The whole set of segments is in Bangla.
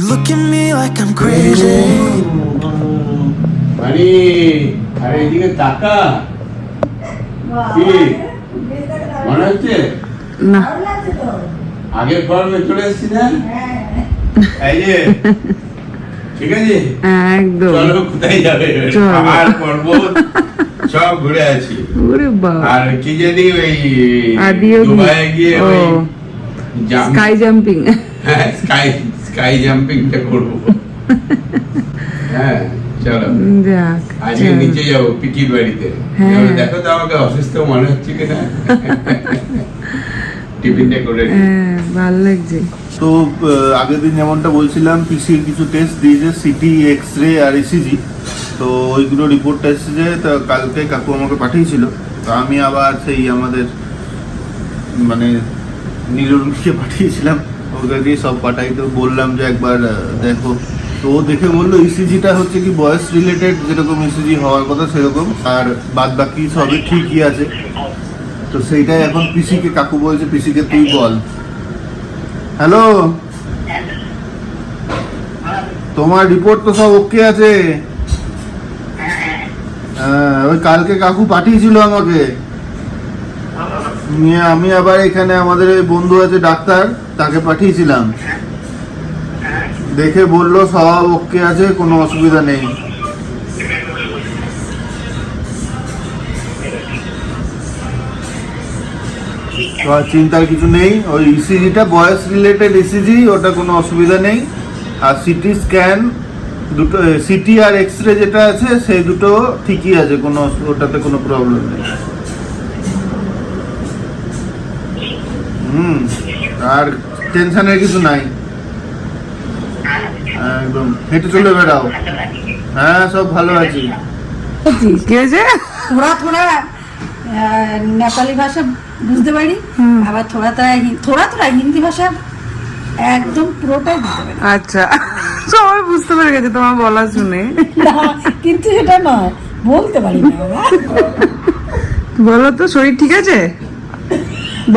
You look at me like I'm crazy. মানে আরে এদিকে তাকা। কি? মনে হচ্ছে? না। আগের ফর্মে চলে এসছি না? এই যে ঠিক আছে? একদম। চলো কোথায় যাবে? পর্বত সব ঘুরে আছি ওরে বাবা। আর কি জানি ওই আদিও দুবাই গিয়ে ও। ওই স্কাই জাম্পিং হ্যাঁ স্কাই স্কাই জাম্পিংটা করব। হ্যাঁ চলো। আজকে নিচে যাব পিকির বাড়িতে। হ্যাঁ। দেখো তো আমাকে অসুস্থ মনে হচ্ছে কিনা। টিফিনটা করে হ্যাঁ ভালো লাগছে। তো আগের দিন যেমনটা বলছিলাম পিসির কিছু টেস্ট দিয়েছে সিটি এক্স রে আর ইসিজি তো ওইগুলো রিপোর্টটা এসেছে তো কালকে কাকু আমাকে পাঠিয়েছিল। তো আমি আবার সেই আমাদের মানে নীলকে পাঠিয়েছিলাম। ওকে দিয়ে সব পাঠাই তো বললাম যে একবার দেখো। তো ও দেখে বলল ইসিজিটা হচ্ছে কি বয়স রিলেটেড যেরকম ইসিজি হওয়ার কথা সেরকম, আর বাদ বাকি সবই ঠিকই আছে। তো সেইটাই এখন পিসিকে, কাকু বলছে, পিসিকে তুই বল। হ্যালো তোমার রিপোর্ট তো সব ওকে আছে। হ্যাঁ ওই কালকে কাকু পাঠিয়েছিল আমাকে। নিয়ে আমি আবার এখানে আমাদের ওই বন্ধু আছে ডাক্তার, তাকে পাঠিয়েছিলাম। দেখে বলল, সব ওকে আছে, কোনো অসুবিধা নেই। চিন্তার কিছু নেই। ওই ইসিজিটা বয়স রিলেটেড ইসিজি ওটা কোনো অসুবিধা নেই। আর সিটি স্ক্যান দুটো সিটি আর এক্স রে যেটা আছে সেই দুটো ঠিকই আছে, কোনো, ওটাতে কোনো প্রবলেম নেই। হুম আর টেনশনের কিছু নাই। একদম হেঁটে চলে বেড়াও। হ্যাঁ সব ভালো আছি। কি হয়েছে থোড়া থোড়া নেপালি ভাষা বুঝতে পারি আবার থোড়া থোড়া থোড়া থোড়া হিন্দি ভাষা একদম পুরোটাই বুঝতে পারি। আচ্ছা সবাই বুঝতে পেরে গেছে তোমার বলা শুনে। কিন্তু সেটা নয় বলতে পারি না বাবা। বলো তো শরীর ঠিক আছে?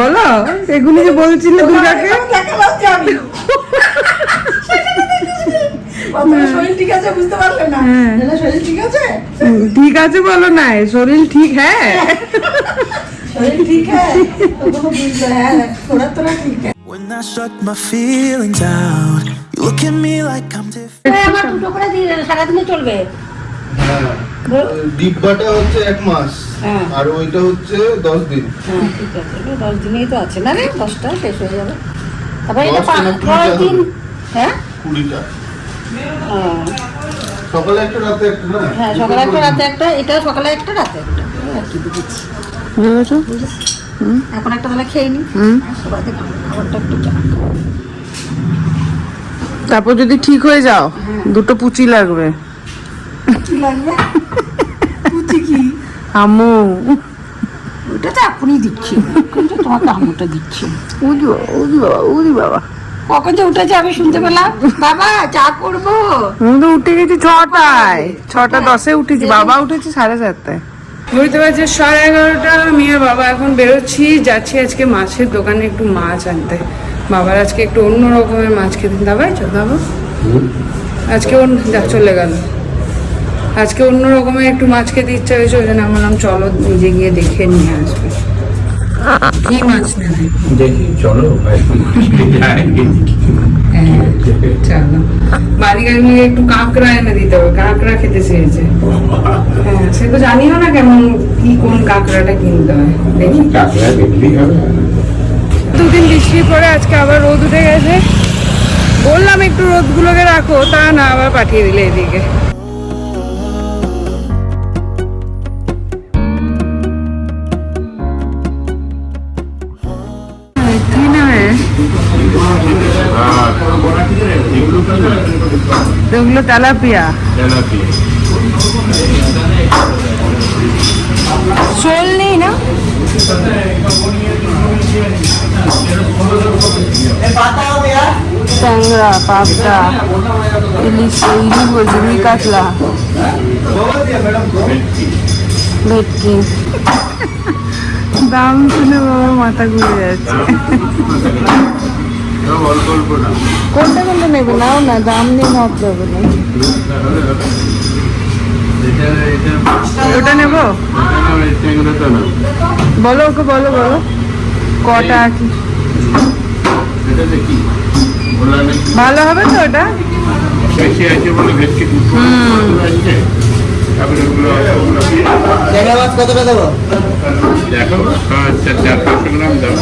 বলো এগুলি যে বলছিলে দুর্গাকে? এখন দেখালাম আমি। শরীর ঠিক আছে বুঝতে পারলে না। হ্যাঁ। ঠিক আছে? হুম, ঠিক আছে বলো না শরীর ঠিক হ্যাঁ। শরীর ঠিক হ্যাঁ। তো হ্যাঁ ঠিক হ্যাঁ। When I shut my feelings out, you look at me like I'm different. বল। ডিব্বাটা হচ্ছে এক মাস হ্যাঁ। আর ওইটা হচ্ছে দশ দিন। হ্যাঁ ঠিক আছে দশ দিনেই তো আছে। না রে দশটা শেষ হয়ে যাবে। তারপরে এটা পরের দিন হ্যাঁ? কুড়িটা। হ্যাঁ। সকালে একটা রাতে একটা না? হ্যাঁ সকালে একটা রাতে একটা এটা সকালে একটা রাতে একটা। এই কি বুঝেছি? বুঝেছ এখন একটা তাহলে খেয়ে নি। খাবারটা একটু তারপর যদি ঠিক হয়ে যাও দুটো পুচি লাগবে। কি লাগবে ওটা তো এখনই দিচ্ছি। কিন্তু তোমাকে আমটা দিচ্ছি। উদি বাবা উদি বাবা উদি বাবা। কখন যে উঠেছে আমি শুনতে পেলাম। বাবা চা করব? তো উঠে গেছি ছটায়। ছটা দশে উঠেছি। বাবা উঠেছে সাড়ে সাতটায়। বুঝতে পারছি সাড়ে এগারোটা। আমি আর বাবা এখন বেরোচ্ছি। যাচ্ছি আজকে মাছের দোকানে একটু মাছ আনতে। বাবার আজকে একটু অন্য রকমের মাছ খেতে। দাবাই চল দাবা আজকে চলে গেল। আজকে অন্য রকমের একটু মাছ খেতে ইচ্ছা হয়েছে ওই জন্য আমি বললাম চলো নিজে গিয়ে দেখে নিয়ে আসবে। কি মাছ নেবে? দেখি চলো হ্যাঁ, চলো। একটু কাঁকড়া এনে দিতে হবে কাঁকড়া খেতে চেয়েছে। হ্যাঁ সে তো জানিও না কেমন কি কোন কাঁকড়াটা কিনতে হয়। দেখি। কাকড়া দেখলেই হবে। দুদিন বৃষ্টির পরে আজকে আবার রোদ উঠে গেছে। বললাম একটু রোদগুলোকে রাখো তা না আবার পাঠিয়ে দিলে এদিকে। তেলাপিয়া। তেলাপিয়া। শোল নেই না? ট্যাংরা পাবদা ইলিশ ইলিশ বলছি রুই কাতলা। ভেটকি। দাম শুনে বাবা মাথা ঘুরে যাচ্ছে সব অল্প অল্প না কোনটা কোনটা নেবে নাও না দাম নিয়ে ভাবতে হবে না এটা এটা ওটা নেব? বলো ওকে বলো বলো। কটা কি? এটা দেখি ভালো হবে তো ওটা? ওগুলো ওগুলো দেখো আচ্ছা চার পাঁচশো গ্রাম দাও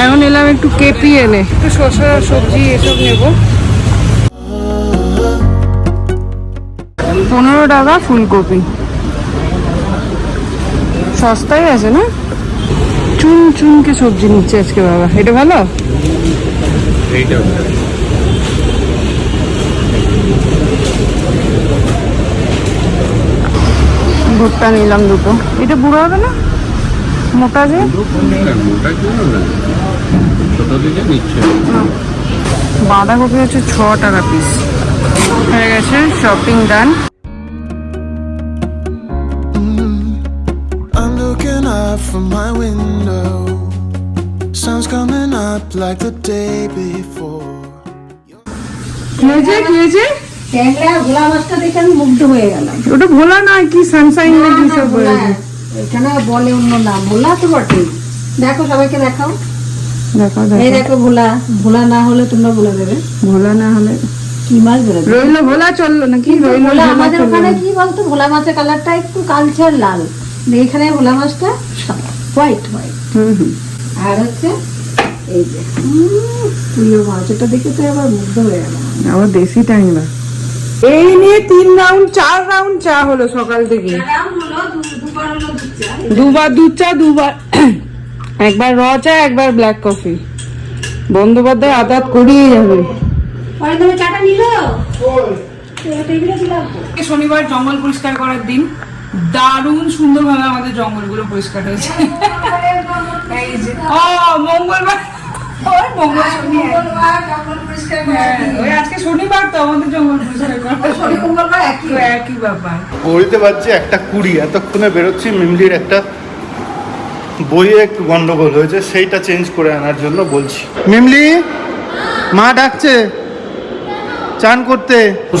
এখন এলাম একটু কেপি এনে একটু শসা সবজি এসব নেব। পনেরো টাকা ফুলকপি। সস্তাই আছে না? চুন চুনকে সবজি নিচ্ছে আজকে বাবা। এটা ভালো? ভুট্টা নিলাম দুটো। এটা বুড়ো হবে না? মোটা যে? মোটা ছোট দিকে নিচ্ছে। বাঁধাকপি হচ্ছে ছ টাকা পিস হয়ে গেছে shopping done I'm looking up from my window. Sun's coming up like the day before. কি হয়েছে কি হয়েছে ট্যাংরা ভোলা দেখে আমি মুগ্ধ হয়ে গেলাম। ওটা ভোলা না কি সব এখানে বলে অন্য নাম ভোলা তো বটে দেখো সবাইকে দেখাও। দেখো এই দেখো ভোলা ভোলা না হলে তোমরা বলে দেবে। ভোলা না হলে কি মাছ বলে রইল ভোলা চলল নাকি? রইল ভোলা আমাদের ওখানে কি বলতো? ভোলা মাছের কালারটা একটু কালচার লাল। এখানে ভোলা মাছটা হোয়াইট হোয়াইট। হুম হুম। আর হচ্ছে এই যে প্রিয় মাছ এটা দেখে তো আবার মুগ্ধ হয়ে গেলাম। আবার দেশি টাইমা এই নিয়ে তিন রাউন্ড চার রাউন্ড চা হলো সকাল থেকে। দুবার দুধ চা দুবার একবার র চা একবার ব্ল্যাক কফি বন্দ্যোপাধ্যায় আদাত করিয়ে যাবে। তুমি চাটা নিল? শনিবার জঙ্গল পরিষ্কার করার দিন। দারুণ সুন্দরভাবে আমাদের জঙ্গলগুলো পরিষ্কার হয়েছে। ও মঙ্গলবার। হ্যাঁ, একটা কুড়ি এতক্ষণে বেরোচ্ছি মিমলির একটা বইয়ে একটু গন্ডগোল হয়েছে সেইটা চেঞ্জ করে আনার জন্য বলছি। মিমলি মা ডাকছে চান করতে।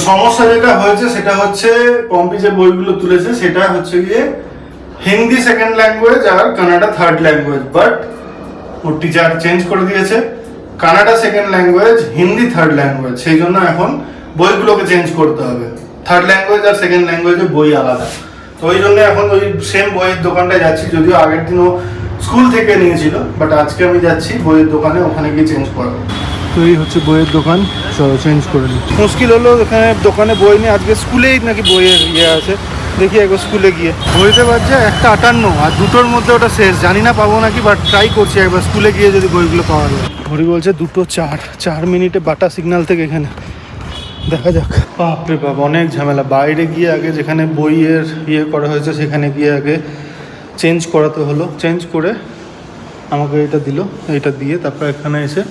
সমস্যা যেটা হয়েছে সেটা হচ্ছে পম্পি যে বইগুলো তুলেছে সেটা হচ্ছে গিয়ে হিন্দি সেকেন্ড ল্যাঙ্গুয়েজ আর কানাডা থার্ড ল্যাঙ্গুয়েজ বাট ওর টিচার চেঞ্জ করে দিয়েছে। Kannada second language Hindi third language সেই জন্য এখন বইগুলোকে চেঞ্জ করতে হবে। থার্ড ল্যাঙ্গুয়েজ আর সেকেন্ড ল্যাঙ্গুয়েজে বই আলাদা। তো ওই জন্য এখন ওই সেম বইয়ের দোকানটায় যাচ্ছি যদিও আগের দিনও স্কুল থেকে নিয়েছিল বাট আজকে আমি যাচ্ছি বইয়ের দোকানে ওখানে গিয়ে চেঞ্জ করাবো। তো এই হচ্ছে বইয়ের দোকান চলো চেঞ্জ করে নিই মুশকিল হলো এখানে দোকানে বই নেই আজকে স্কুলেই নাকি বইয়ের ইয়ে আছে দেখি একবার স্কুলে গিয়ে। বইতে পারছে একটা আটান্ন আর দুটোর মধ্যে ওটা শেষ। জানি না পাবো নাকি বাট ট্রাই করছি একবার। স্কুলে গিয়ে যদি বইগুলো পাওয়া যায়। ঘড়ি বলছে দুটো চার চার মিনিটে বাটা সিগন্যাল থেকে এখানে। দেখা যাক। বাপরে বাপ, অনেক ঝামেলা। বাইরে গিয়ে আগে যেখানে বইয়ের ইয়ে করা হয়েছে, সেখানে গিয়ে আগে চেঞ্জ করাতে হলো। চেঞ্জ করে আমাকে এটা দিল, এটা দিয়ে তারপর এখানে এসে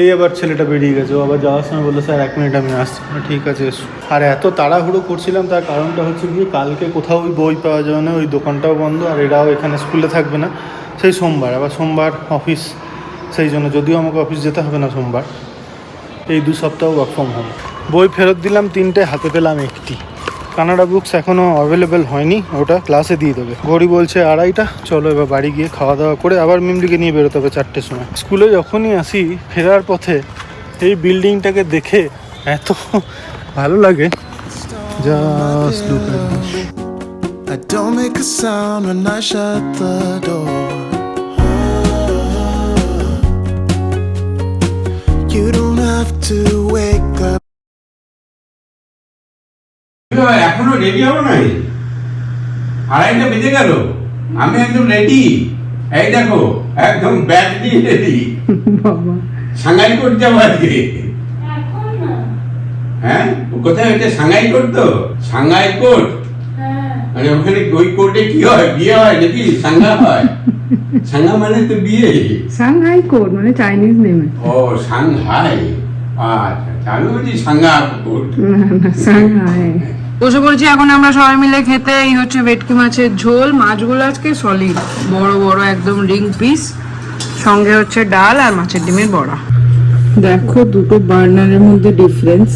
এই আবার ছেলেটা বেরিয়ে গেছে। আবার যাওয়ার সময় বলল, স্যার, এক মিনিট আমি আসছি। ঠিক আছে আর এত তাড়াহুড়ো করছিলাম, তার কারণটা হচ্ছে গিয়ে কালকে কোথাও বই পাওয়া যাবে না, ওই দোকানটাও বন্ধ, আর এরাও এখানে স্কুলে থাকবে না। সেই সোমবার, আবার সোমবার অফিস সেই জন্য যদিও আমাকে অফিস যেতে হবে না সোমবার, এই দু সপ্তাহ ওয়ার্ক ফ্রম হোম বই ফেরত দিলাম, তিনটে হাতে পেলাম একটি কানাডা বুকস এখনও অ্যাভেলেবেল হয়নি, ওটা ক্লাসে দিয়ে দেবে ঘড়ি বলছে, আড়াইটা, চলো এবার বাড়ি গিয়ে খাওয়া দাওয়া করে আবার মিমলিকে নিয়ে বেরোতে হবে চারটের সময় স্কুলে যখনই আসি, ফেরার পথে এই বিল্ডিংটাকে দেখে এত ভালো লাগে. You don't have to wake up. এখনও রেডি হব নাই? আড়াইটা বেজে গেল। আমি একদম রেডি এই দেখো একদম ব্যাগ নিয়ে রেডি সাংঘাই যাব আজকে। হ্যাঁ? কোথায় সাংঘাই তো? সাংঘাই কোট মানে ওখানে ওই কোর্টে কি হয়? বিয়ে হয় নাকি? সাংঘা হয়? সাংঘা মানে তো বিয়ে। সাংহাই কোড মানে চাইনিজ নেমে ও সাংহাই। আচ্ছা আমি বলছি সাংঘা কোট সাংহাই। বসে পড়েছি এখন আমরা সবাই মিলে খেতে। এই হচ্ছে ভেটকি মাছের ঝোল। মাছগুলো আজকে সলিড বড় বড় একদম রিং পিস সঙ্গে হচ্ছে ডাল আর মাছের ডিমের বড়া। দেখো দুটো বার্নারের মধ্যে ডিফারেন্স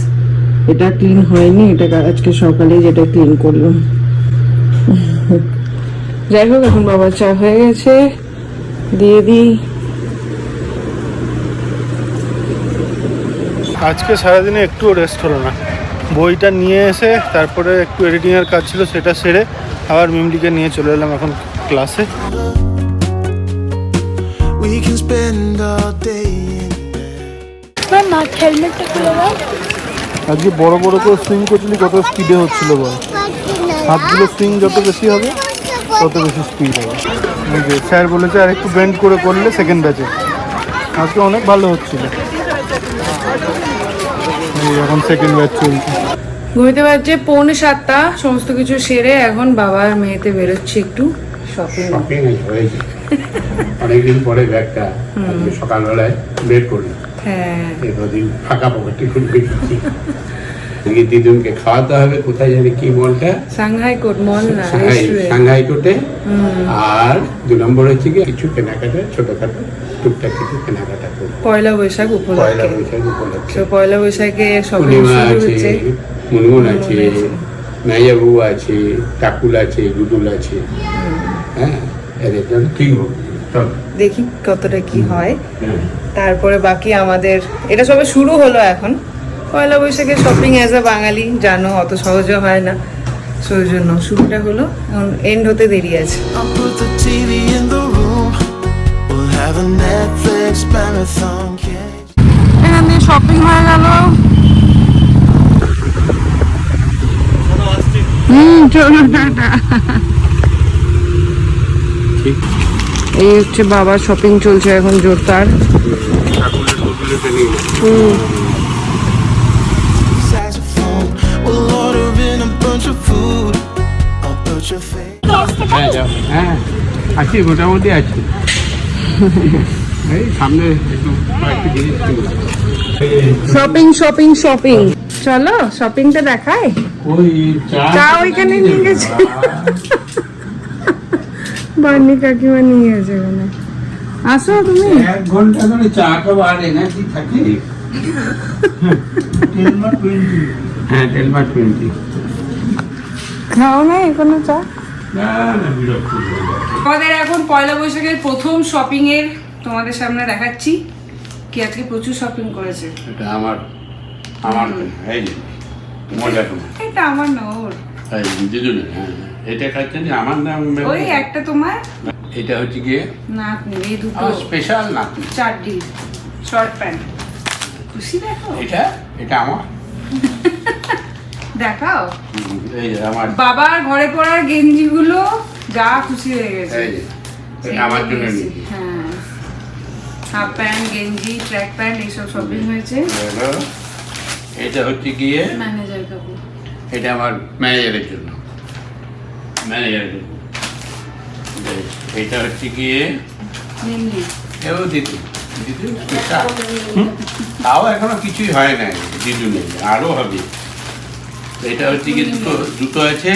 এটা ক্লিন হয়নি এটা আজকে সকালে যেটা ক্লিন করলাম। যাই হোক এখন বাবার চা হয়ে গেছে। দিয়ে দিই। আজকে সারাদিনে একটুও রেস্ট হলো না। বইটা নিয়ে এসে তারপরে একটু এডিটিংয়ের কাজ ছিল সেটা সেরে আবার মিমডিকে নিয়ে চলে এলাম এখন ক্লাসে আজকে বড় বড় করে সুইং করছিলি কত স্পিডে হচ্ছিল বল। হাতগুলো সুইং যত বেশি হবে তত বেশি স্পিড হবে। স্যার বলেছে আর একটু বেন্ড করে করলে সেকেন্ড ব্যাচে আজকে অনেক ভালো হচ্ছিল। এখন সেকেন্ড ব্যাচ চলছে। ঘুমিতে পারছে পৌনে সাতটা সমস্ত কিছু সেরে এখন বাবার মেয়েতে বেরোচ্ছি একটু। শপিং শপিং হয়েছে অনেকদিন পরে ব্যাগটা সকালবেলায় বের হ্যাঁ। এতদিন ফাঁকা পকেটে খুলে রেখেছি দিদুনকে খাওয়াতে হবে কোথায় জানি কি মলটা? সাংহাই কোট মল না সাংহাই কোটে আর দু নম্বর হচ্ছে কি কিছু কেনাকাটা ছোটখাটো। টুকটাক কিছু কেনাকাটা করব পয়লা বৈশাখ পয়লা বৈশাখ উপলক্ষে। পয়লা বৈশাখে শপিং পূর্ণিমা শুরু হচ্ছে মুনমুন আছে মুনমুন আছে। মেয়াবু আছে টাকুল আছে গুডুল আছে। হ্যাঁ এদের জন্য ঠিক দেখি কতটা কি হয়। হ্যাঁ। তারপরে বাকি আমাদের এটা সবে শুরু হলো এখন। পয়লা বৈশাখে শপিং অ্যাজ আ বাঙালি জানো অত সহজে হয় না। সেই জন্য শুরুটা হলো। এখন এন্ড হতে দেরি আছে। এখান শপিং হয়ে গেল। হুম এই হচ্ছে বাবার শপিং চলছে এখন জোরদার। face. হ্যাঁ হ্যাঁ আছি মোটামুটি আছি। শপিং শপিং শপিং চলো শপিংটা দেখায় চা ওইখানে নিয়ে গেছে। বার্নি কাকিমা নিয়ে গেছে ওখানে আসো তুমি। এক ঘণ্টা ধরে চা খাব আর এনার্জি থাকে? হ্যাঁ টেলমা টোয়েন্টি খাও না এখনও চা? না না বিরক্ত। আমাদের এখন পয়লা বৈশাখের প্রথম শপিং এর তোমাদের সামনে দেখাচ্ছি। কি আজকে প্রচুর শপিং করেছে? এটা আমার আমার এই যে মজা এটা আমার না ওর এই দিদুনের হ্যাঁ হ্যাঁ। এটা খাচ্ছেন আমার নাম ওই একটা তোমার? এটা হচ্ছে গিয়ে নাতনি এই দুটো। স্পেশাল নাতনি। চারটি শর্ট প্যান্ট খুশি দেখো? এটা এটা আমার। দেখাও। এই আমার। বাবার ঘরে পড়ার গেঞ্জিগুলো যা খুশি হয়ে গেছে। আমার জন্য হ্যাঁ। হাফ প্যান্ট গেঞ্জি ট্র্যাক প্যান্ট এইসব শপিং হয়েছে। এটা হচ্ছে গিয়ে ম্যানেজার কাপড়। এটা আমার ম্যানেজারের জন্য। ম্যানেজারের জন্য। এটা হচ্ছে গিয়ে এও দিদি। দিদি তাও এখনও কিছুই হয় নাই। দিদু নেই আরও হবে। এটা হচ্ছে গিয়ে দুটো দুটো আছে।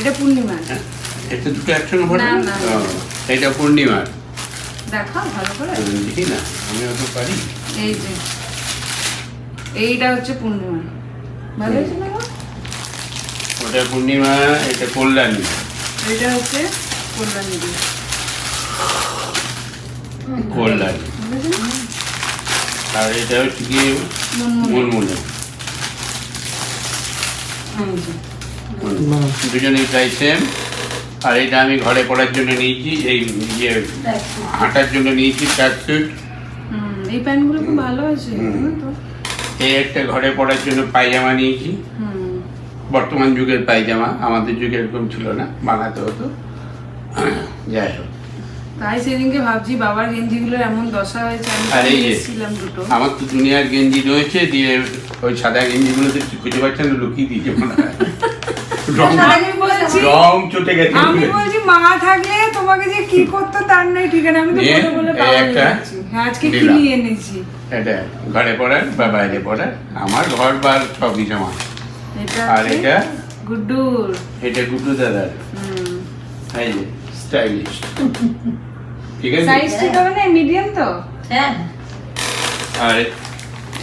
এটা পূর্ণিমা। এটা দুটো একসঙ্গে। এটা পূর্ণিমার। দেখাও ভালো করে। আমি দেখি না আমি অত পারি? এই যে এইটা হচ্ছে পূর্ণিমা। ভালো হয়েছে না ওটা পূর্ণিমা এটা কল্যাণী। এইটা হচ্ছে কল্যাণী দিয়ে কল্যাণী। আর এটা হচ্ছে মুনমুনে। দুজনেই প্রায় সেম আর এটা আমি ঘরে পড়ার জন্য নিয়েছি এই ইয়ে হাঁটার জন্য নিয়েছি ট্র্যাক স্যুট এই প্যান্টগুলো খুব ভালো আছে এই একটা ঘরে পড়ার জন্য পায়জামা নিয়েছি বর্তমান যুগের পায়জামা আমাদের যুগে এরকম ছিল না বানাতে হতো যাই হোক তাই সেদিনকে ভাবছি বাবার গেঞ্জিগুলোর এমন দশা হয়েছে আমি এসেছিলাম দুটো আমার তো দুনিয়ার গেঞ্জি রয়েছে দিয়ে ওই সাদা গেঞ্জিগুলো তো খুঁজে পাচ্ছেন লুকিয়ে দিয়েছে মনে হয় বলছি রং চটে গেছে আমি বলছি মা থাকলে তোমাকে যে কি করতো তার নাই ঠিকানা আমি তো বলে বলে একটা হয়ে। হ্যাঁ আজকে কি নিয়ে এনেছি? এটা ঘরে পড়ার বা বাইরে পড়ার আমার ঘর বার সবই জমা এটা আর এটা? গুড্ডুর। এটা গুড্ডু দাদার। হুম। এই যে স্টাইলিশ ঠিক আছে? সাইজ ঠিক হবে না মিডিয়াম তো? হ্যাঁ। আর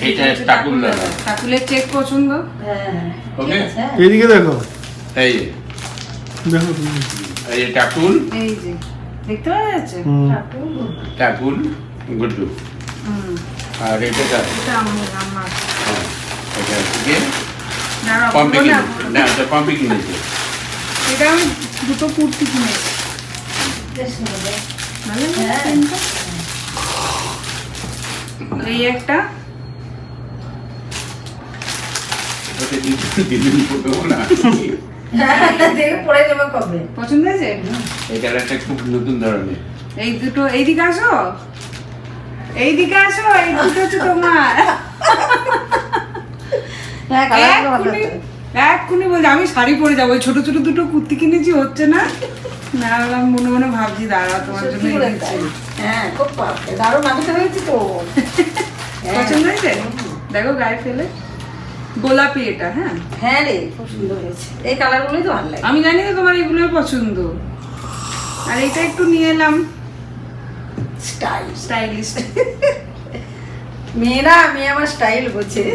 এটা টাকুল দাদা। ঠাকুরের চেক পছন্দ। হ্যাঁ ওকে এদিকে দেখো। এই দেখো এই টাকুল এই যে দেখতে পাওয়া যাচ্ছে? টাকুল গুড্ডু। আর এটা কার? এটা আমার আমার হ্যাঁ, এটা না। এটা এটা আমি দুটো কুর্তি কিনেছি। হ্যাঁ। এই একটা? ওটা দিদি- দিদি পরবো না দেখে পড়ে যাবে কবে? পছন্দ হয়েছে? এই কালারটা খুব নতুন ধরনের। এই দুটো এইদিকে আসো। এইদিকে আসো এই দুটো হচ্ছে তোমার। হ্যাঁ এক্ষুনি। বলছি আমি শাড়ি পরে যাব ছোট ছোট দুটো কুর্তি কিনেছি হচ্ছে না? না আমি মনে মনে ভাবছি দাঁড়া তোমার জন্য। হ্যাঁ খুব দারুণ আমি তো হয়েছি তো। হ্যাঁ। পছন্দ হয়েছে? দেখো গায়ে ফেলে। গোলাপি এটা হ্যাঁ? হ্যাঁ রে খুব সুন্দর হয়েছে। এই কালারগুলোই তো ভালো লাগে। আমি জানি তো তোমার এগুলোই পছন্দ। আর এটা একটু নিয়ে এলাম। স্টাইল স্টাইলিস্ট মেয়েরা আমি আমার স্টাইল বোঝে।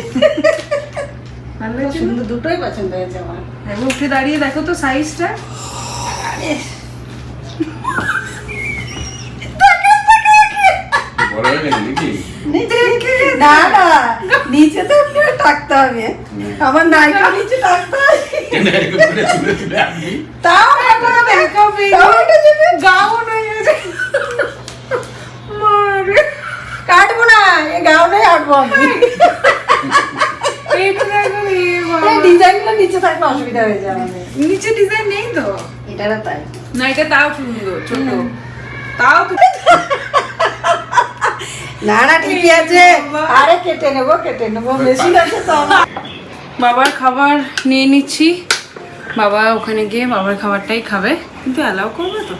ভালো সুন্দর দুটোই পছন্দ হয়েছে আমার। একবার উঠে দাঁড়িয়ে দেখো তো সাইজটা আরে। বড় হয়ে নাকি? না। না নিচে তো একটু থাকতে হবে। আমার নাইকা নিচে হবে। আপনি তাও একটা দেবে গাউন হয়ে গেছে কাটবো না এই গাউনে আটবো আমি। ডিজাইনগুলো নিচে থাকলে অসুবিধা হয়ে আমাদের নিচে ডিজাইন নেই তো? এটারও তাই। না এটা তাও সুন্দর ছোট। তাও না না, ঠিকই আছে। আরে, কেটে নেব কেটে নেব, মেশিন আছে তো। বাবার খাবার নিয়ে নিচ্ছি। বাবা ওখানে গিয়ে বাবার খাবারটাই খাবে। কিন্তু অ্যালাউ করবে তো?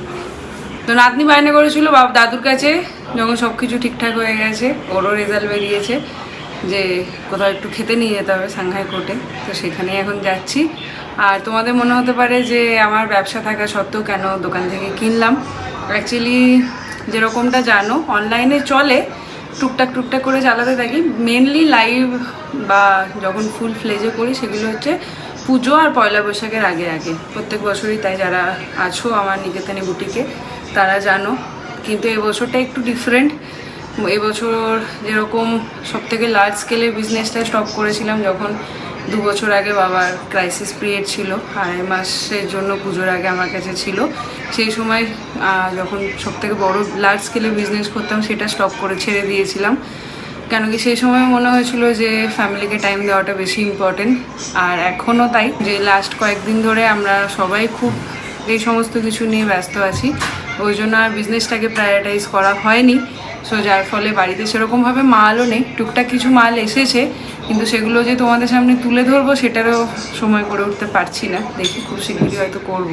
তো নাতনি বায়না করেছিল, বাবা দাদুর কাছে। যখন সব কিছু ঠিকঠাক হয়ে গেছে, ওরও রেজাল্ট বেরিয়েছে যে কোথাও একটু খেতে নিয়ে যেতে হবে সাংহাই কোর্টে তো সেখানেই এখন যাচ্ছি। আর তোমাদের মনে হতে পারে যে আমার ব্যবসা থাকা সত্ত্বেও কেন দোকান থেকে কিনলাম? অ্যাকচুয়ালি যেরকমটা জানো অনলাইনে চলে টুকটাক টুকটাক করে চালাতে থাকি। মেনলি লাইভ বা যখন ফুল ফ্লেজে করি, সেগুলো হচ্ছে পুজো আর পয়লা বৈশাখের আগে আগে। প্রত্যেক বছরই তাই যারা আছো আমার নিকেতনে বুটিকে, তারা জানো। কিন্তু এবছরটা একটু ডিফারেন্ট এবছর যেরকম সবথেকে লার্জ স্কেলের বিজনেসটা স্টপ করেছিলাম যখন দু বছর আগে বাবার ক্রাইসিস পিরিয়ড ছিল, আড়াই মাসের জন্য পুজোর আগে আমার কাছে ছিল। সেই সময় যখন সব থেকে বড় লার্জ স্কেলে বিজনেস করতাম, সেটা স্টপ করে ছেড়ে দিয়েছিলাম। কেন কি সেই সময় মনে হয়েছিল যে ফ্যামিলিকে টাইম দেওয়াটা বেশি ইম্পর্টেন্ট আর এখনও তাই, যে লাস্ট কয়েকদিন ধরে আমরা সবাই খুব এই সমস্ত কিছু নিয়ে ব্যস্ত আছি। ওই জন্য আর বিজনেসটাকে প্রায়োরিটাইজ করা হয়নি। সো যার ফলে বাড়িতে সেরকমভাবে মালও নেই। টুকটাক কিছু মাল এসেছে কিন্তু সেগুলো যে তোমাদের সামনে তুলে ধরবো সেটারও সময় করে উঠতে পারছি না। দেখি খুব শীঘ্রই হয়তো করব।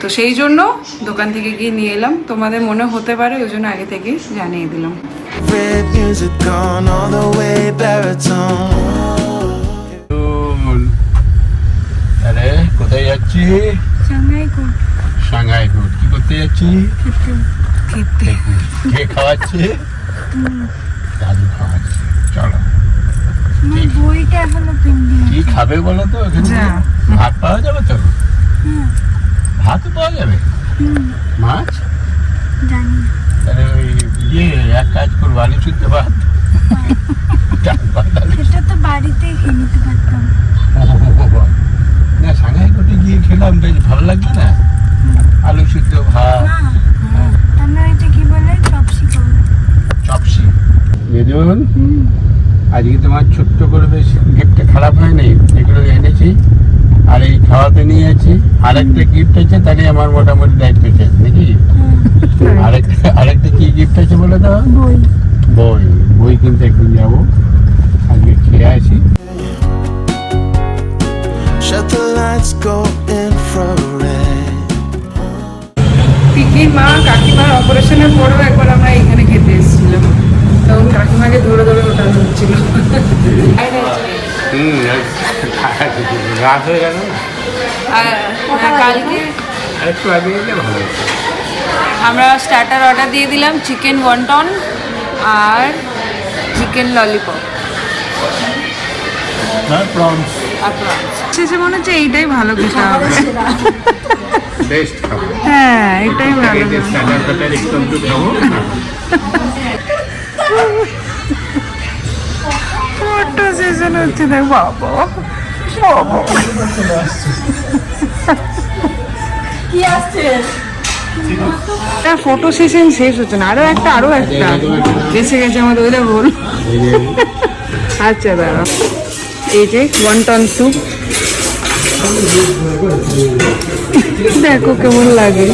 তো সেই জন্য দোকান থেকে গিয়ে নিয়ে এলাম। তোমাদের মনে হতে পারে ওই জন্য আগে থেকে জানিয়ে দিলাম। কোথায় যাচ্ছি সাংহাই কোর্ট কি করতে যাচ্ছি কে খাওয়াচ্ছে? দাদু খাওয়াচ্ছে। চলো। বইটা এখনও পেন্ডিং কি খাবে বলো তো এখানে? ভাত পাওয়া যাবে তো? ভাত পাওয়া যাবে। মাছ? জানি তাহলে ওই ইয়ে এক কাজ করব আলু শুদ্ধ ভাত। সেটা তো বাড়িতেই খেয়ে নিতে পারতাম। না সাংহাই কোর্টে গিয়ে খেলাম বেশ ভালো লাগছে না? আলু সিদ্ধ ভাত। আমরা ওইটা কি বলে? চপসি করব। চপসি। বেদন আজকে তোমার ছোট্ট করে বেশ গিফটটা খারাপ হয়নি এগুলো এনেছি আর এই খাওয়াতে নিয়ে আছি আরেকটা গিফট আছে তাহলে আমার মোটামুটি দায়িত্ব শেষ নাকি? আরেকটা আরেকটা কি গিফট আছে বলে দাও? বই। বই বই কিনতে এখন যাব। আজকে খেয়ে আসি। Shut the lights, go infrared. পিকির মা কাকিমার অপারেশনের পরেও একবার আমরা এখানে খেতে এসেছিলাম। তখন কাকিমাকে ধরে ধরে ওটা হচ্ছিল রাত হয়ে গেল হ্যাঁ, কালকে আর একটু আগে ভালো আমরা স্টার্টার অর্ডার দিয়ে দিলাম চিকেন ওয়ান্টন আর চিকেন ললিপপ প্রনস। শেষে মনে হচ্ছে এইটাই ভালো খেতে হবে। হ্যাঁ এটাই ভালো ফটো সেশন হচ্ছে দেখ বাবা বাবা। কি আসছে? ফটো সেশন শেষ হচ্ছে না আরও একটা আরও একটা। এসে গেছে আমাদের ওইটা বল আচ্ছা দাঁড়া এই যে ওয়ান টন স্যুপ দেখো কেমন লাগে।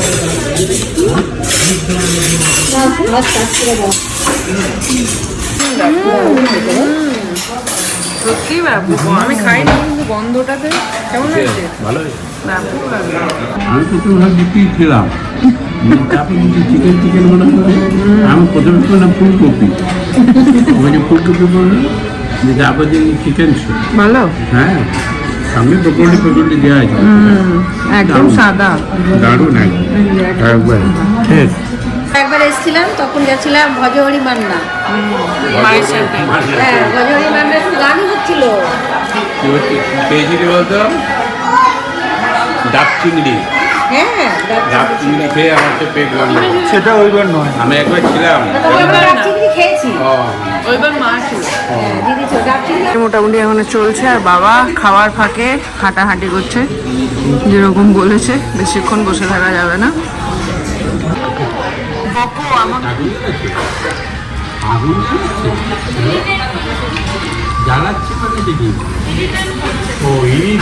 সত্যি ব্যাপক আমি খাইনি কিন্তু গন্ধটাতে কেমন লাগছে? ভালো ব্যাপক লাগছে। আমি খেলাম। কিন্তু চিকেন চিকেন মনে হয়। আমি প্রথমে করলাম ফুলকপি। ওই যে ফুলকপি বলল যে চিকেন ভালো? হ্যাঁ সামনে পকোড়ি পকোড়ি দেওয়া আছে। একদম সাদা। দারুণ একবার। একবার এসেছিলাম তখন গেছিলাম ভজহরি মান্না। হ্যাঁ ভজহরি মান্না একটু গানই হচ্ছিল। বলতো? ডাব চিংড়ি। হ্যাঁ ডাব চিংড়ি। খেয়ে আমার তো পেট সেটা ওইবার নয়। আমি একবার ছিলাম খেয়েছি। ওইবার মা ছিল হ্যাঁ, দিদি মোটামুটি এখনও চলছে আর বাবা খাওয়ার ফাঁকে হাঁটাহাঁটি করছে যেরকম বলেছে বেশিক্ষণ বসে থাকা যাবে না। জ্বালাচ্ছে মানে দেখি। ও এই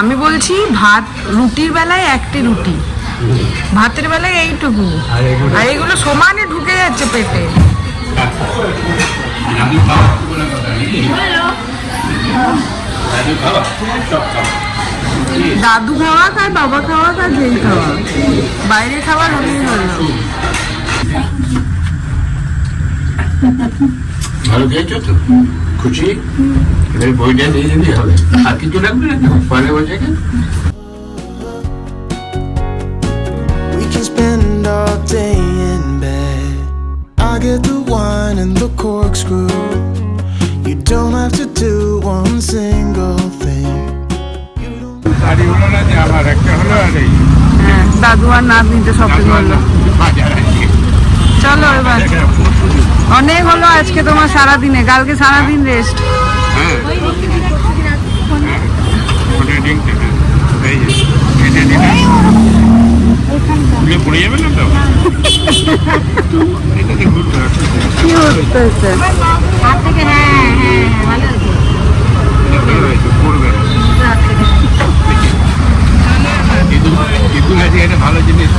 আমি বলছি ভাত রুটির বেলায় একটি রুটি। ভাতের বেলায় এইটুকু। আর এগুলো? সমানে ঢুকে যাচ্ছে পেটে। দাদু খাওয়া আর বাবা খাওয়া আর যেই খাওয়া। বাইরে খাবার হলেই হলো। ভালো খেয়েছো তো? খুশি? এবার বইটা নিয়ে যেতে হবে। আর কিছু লাগবে না পরে বসে দাদু আর নাতনিতে শপিং বলল চলো এবার। অনেক হলো আজকে তোমার সারাদিনে। কালকে সারাদিন রেস্ট ঠিক আছে এটা ভালো জিনিস।